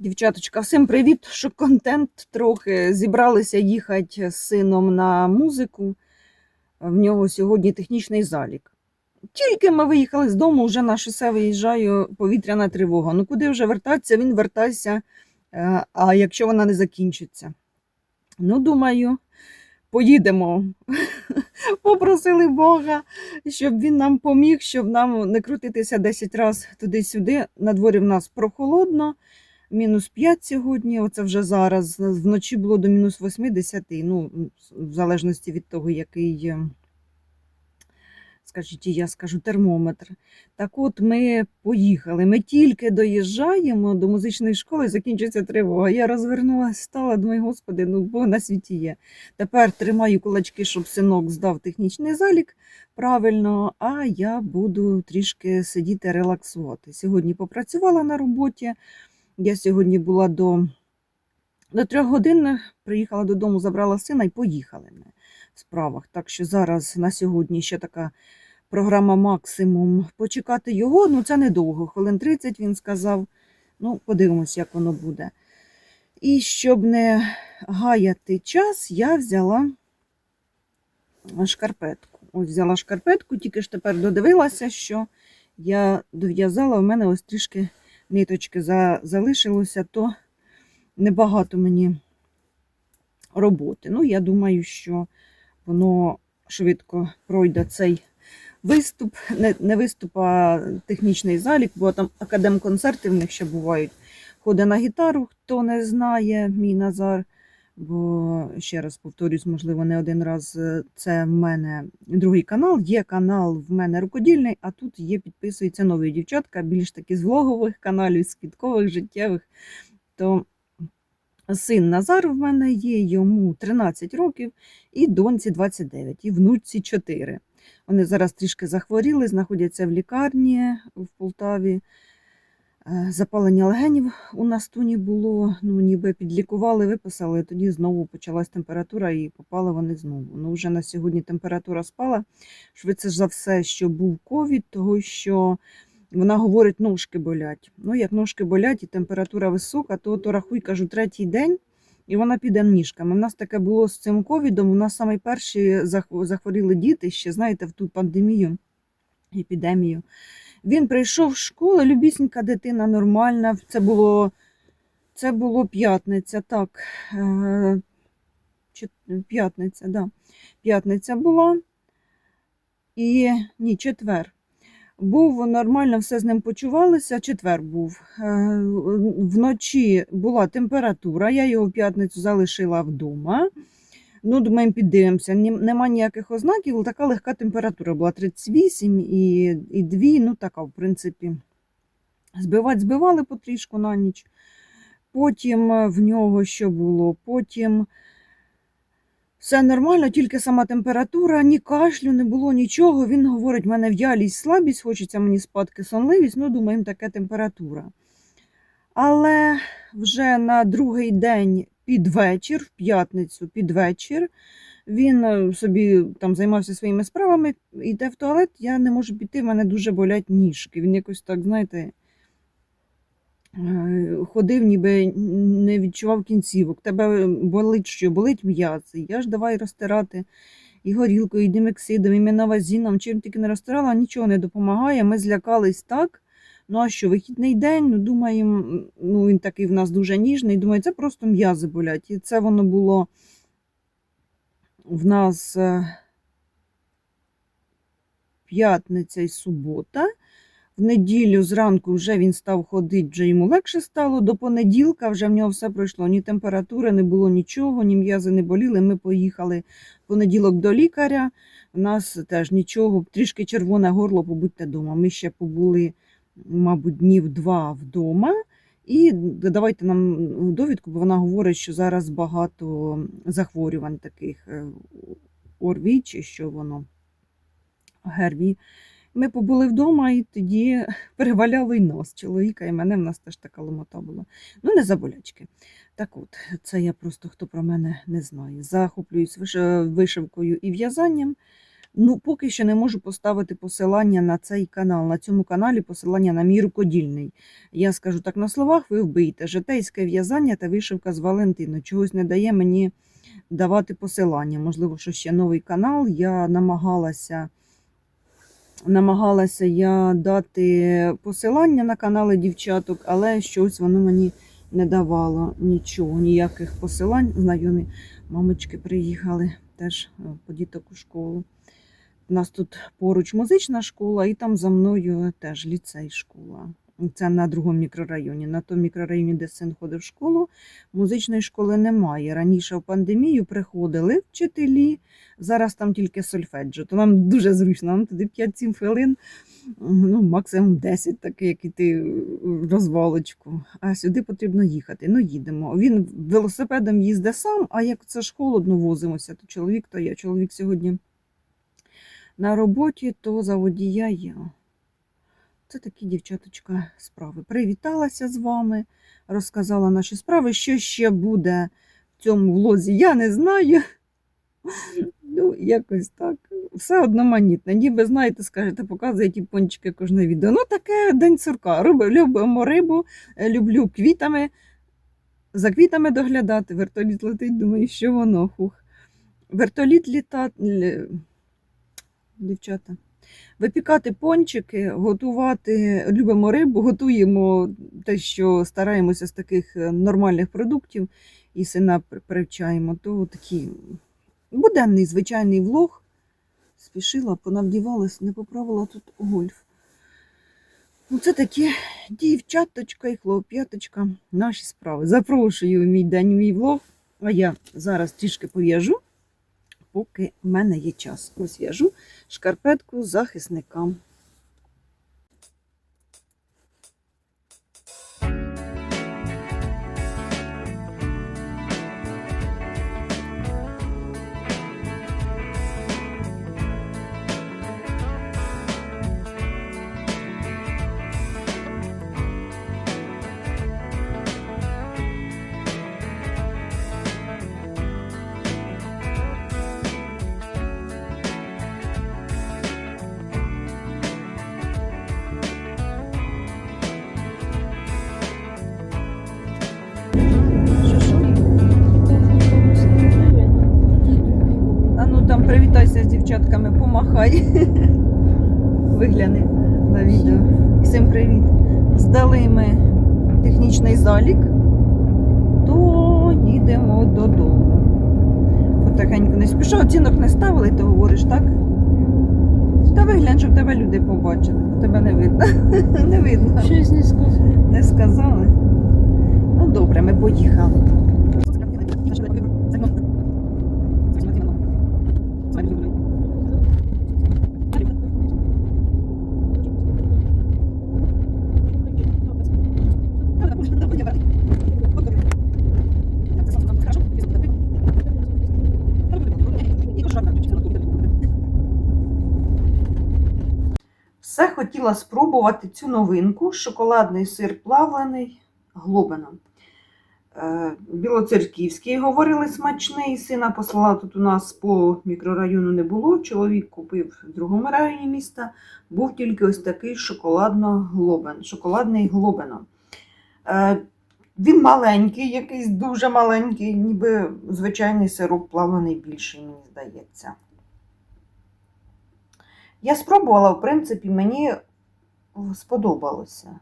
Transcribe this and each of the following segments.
Дівчаточка, всім привіт! Що контент трохи. Зібралися їхати з сином на музику. В нього сьогодні технічний залік. Тільки ми виїхали з дому, вже на шосе виїжджає повітряна тривога. Ну куди вже вертатися? Він вертайся, е, а якщо вона не закінчиться. Ну, думаю, поїдемо. Попросили Бога, щоб він нам поміг, щоб нам не крутитися 10 разів туди-сюди. На дворі в нас прохолодно. Мінус 5 сьогодні, оце вже зараз. Вночі було до мінус 80, ну, в залежності від того, який, е, скажіть, я скажу, термометр. Так от ми поїхали. Ми тільки доїжджаємо до музичної школи, закінчиться тривога. Я розвернулася, стала, думаю, господи, ну Бог на світі є. Тепер тримаю кулачки, щоб синок здав технічний залік правильно, а я буду трішки сидіти, релаксувати. Сьогодні попрацювала на роботі. Я сьогодні була до, до трьох годин, приїхала додому, забрала сина і поїхали в справах. Так що зараз на сьогодні ще така програма максимум. Почекати його, ну це недовго. Хвилин 30 він сказав. Ну, подивимось, як воно буде. І щоб не гаяти час, я взяла шкарпетку. Ось взяла шкарпетку, тільки ж тепер додивилася, що я дов'язала, у мене ось трішки ниточки за, залишилося, то небагато мені роботи. Ну, я думаю, що воно швидко пройде цей виступ, не, не виступ, а технічний залік, бо там академ-концерти в них ще бувають. Ходить на гітару, хто не знає, мій Назар. Бо, ще раз повторюсь, можливо, не один раз е, це в мене другий канал. Є канал в мене рукодільний, а тут є, підписується нові дівчатка, більш таки з влогових каналів, з квіткових, життєвих. То син Назар в мене є, йому 13 років, і доньці 29, і внучці 4. Вони зараз трішки захворіли, знаходяться в лікарні в Полтаві. Е, Запалення легенів у Настуні було, ну ніби підлікували, виписали, тоді знову почалась температура і попали вони знову. Ну вже на сьогодні температура спала. Швидше за все, що був ковід, того що вона говорить, ножки болять. Ну, як ножки болять і температура висока, то, то рахуй, кажу, третій день, і вона піде ніжками. У нас таке було з цим ковідом. У нас саме перші захворіли діти ще, знаєте, в ту пандемію, епідемію. Він прийшов в школу, любісінька дитина, нормальна. Це було, це було п'ятниця, так. е, П'ятниця, да. П'ятниця була. І ні, четвер. Був нормально, все з ним почувалося. Четвер був. Е, Вночі була температура, я його п'ятницю залишила вдома. Ну, думаємо, піддивимося. Нема ніяких ознаків, така легка температура була 38 і, і 2, ну така, в принципі. Збивати збивали потрішку на ніч. Потім е, в нього що було? Потім все нормально, тільки сама температура, ні кашлю, не було нічого. Він говорить, в мене в'ялість, слабість, хочеться мені спадки, сонливість, ну, думаємо, така температура. Але вже на другий день під вечір, в п'ятницю під вечір, він е, собі там займався своїми справами, йде в туалет, я не можу піти, в мене дуже болять ніжки. Він якось так, знаєте, е, ходив, ніби не відчував кінцівок. Тебе болить що? Болить м'язи. Я ж давай розтирати і горілкою, і димексидом, і міновазіном, чим тільки не розтирала, нічого не допомагає. Ми злякались так. Ну а що, вихідний день, ну думаємо, ну він такий в нас дуже ніжний. Думаю, це просто м'язи болять. І це воно було в нас е, п'ятниця і субота. В неділю зранку вже він став ходити, вже йому легше стало. До понеділка вже в нього все пройшло. Ні температури, не було нічого, ні м'язи не боліли. Ми поїхали в понеділок до лікаря. У нас теж нічого, трішки червоне горло, побудьте вдома. Ми ще побули, мабуть, днів два вдома. І давайте нам довідку, бо вона говорить, що зараз багато захворювань таких е, ОРВІ чи що воно ГРВІ. Ми побули вдома і тоді переваляло й нас, чоловіка, і мене в нас теж така ломота була. Ну, не за болячки. Так от, це я просто хто про мене не знає. Захоплююсь вишивкою і в'язанням. Ну, поки що не можу поставити посилання на цей канал. На цьому каналі посилання на мій рукодільний. Я скажу так на словах, ви вбийте. Житейське в'язання та вишивка з Валентину. Чогось не дає мені давати посилання. Можливо, що ще новий канал. Я намагалася, намагалася я дати посилання на канали дівчаток, але щось воно мені не давало нічого, ніяких посилань. Знайомі мамочки приїхали теж е, по діток у школу. У нас тут поруч музична школа, і там за мною теж ліцей школа. Це на другому мікрорайоні. На тому мікрорайоні, де син ходив в школу, музичної школи немає. Раніше в пандемію приходили вчителі, зараз там тільки сольфеджо. То нам дуже зручно, нам туди 5-7 хвилин, ну, максимум 10, таке, як іти в розвалочку. А сюди потрібно їхати. Ну, їдемо. Він велосипедом їздить сам, а як це ж холодно возимося, то чоловік, то я. Чоловік сьогодні на роботі, то за водія я. Це такі дівчаточка справи. Привіталася з вами, розказала наші справи. Що ще буде в цьому влозі, я не знаю. Ну, якось так. Все одноманітне. Ніби, знаєте, скажете, показує ті пончики кожне відео. Ну, таке день сурка. Любимо рибу, е, люблю квітами. За квітами доглядати. Вертоліт летить, думаю, що воно хух. Вертоліт літа... Дівчата. Випікати пончики, готувати, любимо рибу, готуємо те, що стараємося з таких е, нормальних продуктів і сина привчаємо. То такий буденний звичайний влог. Спішила, понавдівалась, не поправила тут гольф. Ну, це такі дівчаточка і хлоп'яточка, наші справи. Запрошую в мій день, мій влог. А я зараз трішки пов'яжу, поки в мене є час. Ось в'яжу шкарпетку захисникам. Там привітайся з дівчатками, помахай. Вигляни на відео. Всім привіт. Здали ми технічний залік, то їдемо додому. Потихеньку не спішу, оцінок не ставили, ти говориш, так? Та виглянь, щоб тебе люди побачили. Тебе не видно. Не видно. Щось не сказав. Не сказали? Ну добре, ми поїхали. Все хотіла спробувати цю новинку шоколадний сир плавлений глобином. Е, Білоцерківський говорили смачний. Сина послала тут у нас по мікрорайону не було. Чоловік купив в другому районі міста. Був тільки ось такий шоколадно-глобен, шоколадний глобином. Е, Він маленький, якийсь дуже маленький, ніби звичайний сироп плавлений більший, мені здається. Я спробувала, в принципі, мені сподобалося.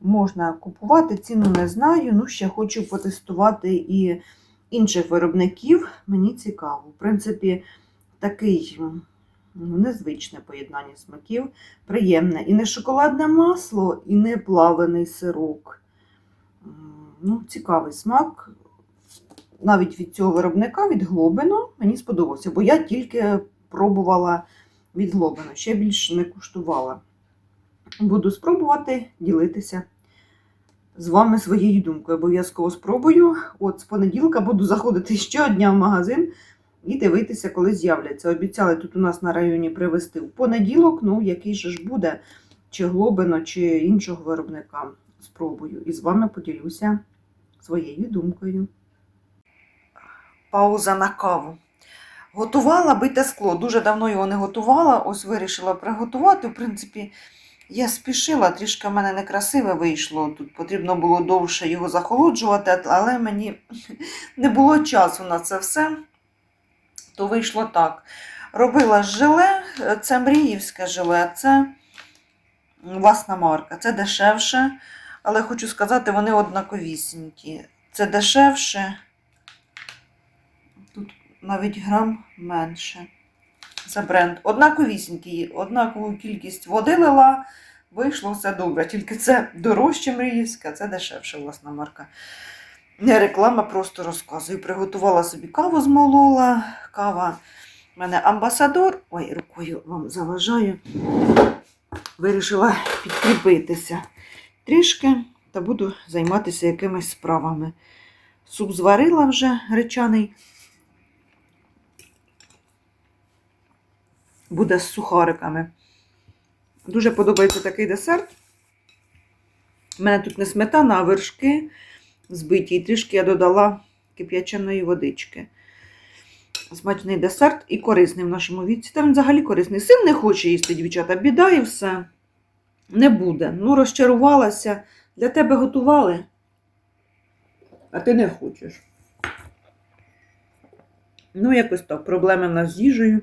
Можна купувати, ціну не знаю. Ну, ще хочу потестувати і інших виробників. Мені цікаво. В принципі, такий незвичне поєднання смаків, приємне. І не шоколадне масло, і не плавлений сирок. Ну, цікавий смак. Навіть від цього виробника, від Глобину, мені сподобався, бо я тільки пробувала від Глобину, ще більше не куштувала. Буду спробувати ділитися з вами своєю думкою. Обов'язково спробую. От з понеділка буду заходити щодня в магазин і дивитися, коли з'являться. Обіцяли тут у нас на районі привезти в понеділок. Ну, який же ж буде, чи Глобино, чи іншого виробника. Спробую. І з вами поділюся своєю думкою. Пауза на каву. Готувала бите скло. Дуже давно його не готувала. Ось вирішила приготувати. В принципі, я спішила, трішки в мене некрасиве вийшло. Тут потрібно було довше його захолоджувати, але мені не було часу на це все. То вийшло так. Робила желе, це мріївське желе, це власна марка, це дешевше. Але хочу сказати, вони однаковісінькі. Це дешевше. Навіть грам менше. Це бренд. Однаковісінький, однакову кількість води лила, вийшло все добре. Тільки це дорожче мріївське, це дешевше власна марка. Не реклама, просто розказую. Приготувала собі каву змолола. Кава в мене амбасадор. Ой, рукою вам заважаю. Вирішила підкріпитися трішки та буду займатися якимись справами. Суп зварила вже гречаний. Буде з сухариками. Дуже подобається такий десерт. У мене тут не сметана, а вершки збиті. І трішки я додала кип'яченої водички. Смачний десерт і корисний в нашому віці. Та він взагалі корисний. Син не хоче їсти, дівчата, біда і все. Не буде. Ну, розчарувалася. Для тебе готували, а ти не хочеш. Ну, якось так. Проблеми в нас з їжею.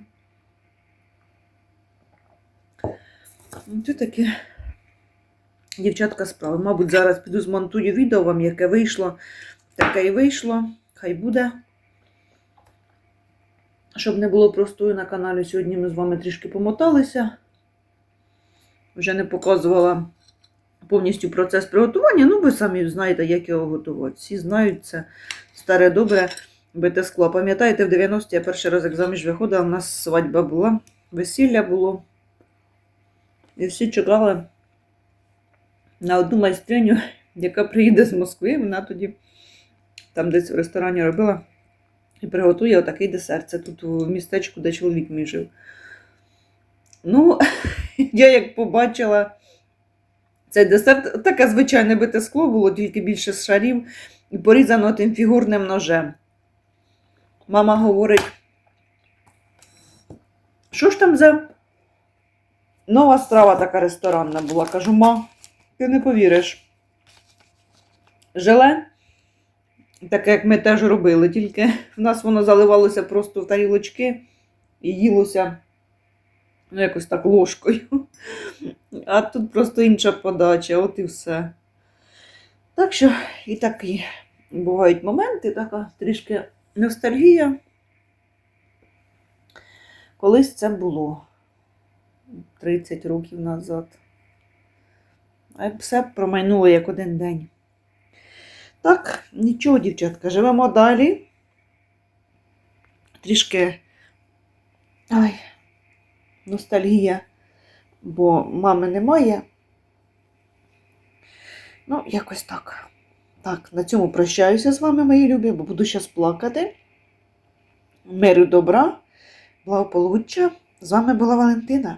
Це таке, дівчатка, справи. Мабуть, зараз піду змонтую відео вам, яке вийшло. Таке і вийшло. Хай буде. Щоб не було простою на каналі, сьогодні ми з вами трішки помоталися. Вже не показувала повністю процес приготування. Ну, ви самі знаєте, як його готувати. Всі знають це старе добре бите скло. Пам'ятаєте, в 90-ті я перший раз як заміж виходила, у нас свадьба була, весілля було. І всі чекали на одну майстриню, яка приїде з Москви. Вона тоді там десь в ресторані робила і приготує отакий десерт. Це тут в містечку, де чоловік мій жив. Ну, я як побачила цей десерт, таке звичайне бите скло було, тільки більше з шарів і порізано тим фігурним ножем. Мама говорить, що ж там за нова страва така ресторанна була? Кажу, ма, ти не повіриш. Желе, таке, як ми теж робили, тільки в нас воно заливалося просто в тарілочки і їлося ну, якось так ложкою. А тут просто інша подача, от і все. Так що і такі бувають моменти, така трішки ностальгія. Колись це було 30 років назад. А все промайнуло як один день. Так, нічого, дівчатка, живемо далі. Трішки. Ай, ностальгія, бо мами немає. Ну, якось так. Так, на цьому прощаюся з вами, мої любі, бо буду зараз плакати. Миру добра, благополуччя. З вами була Валентина.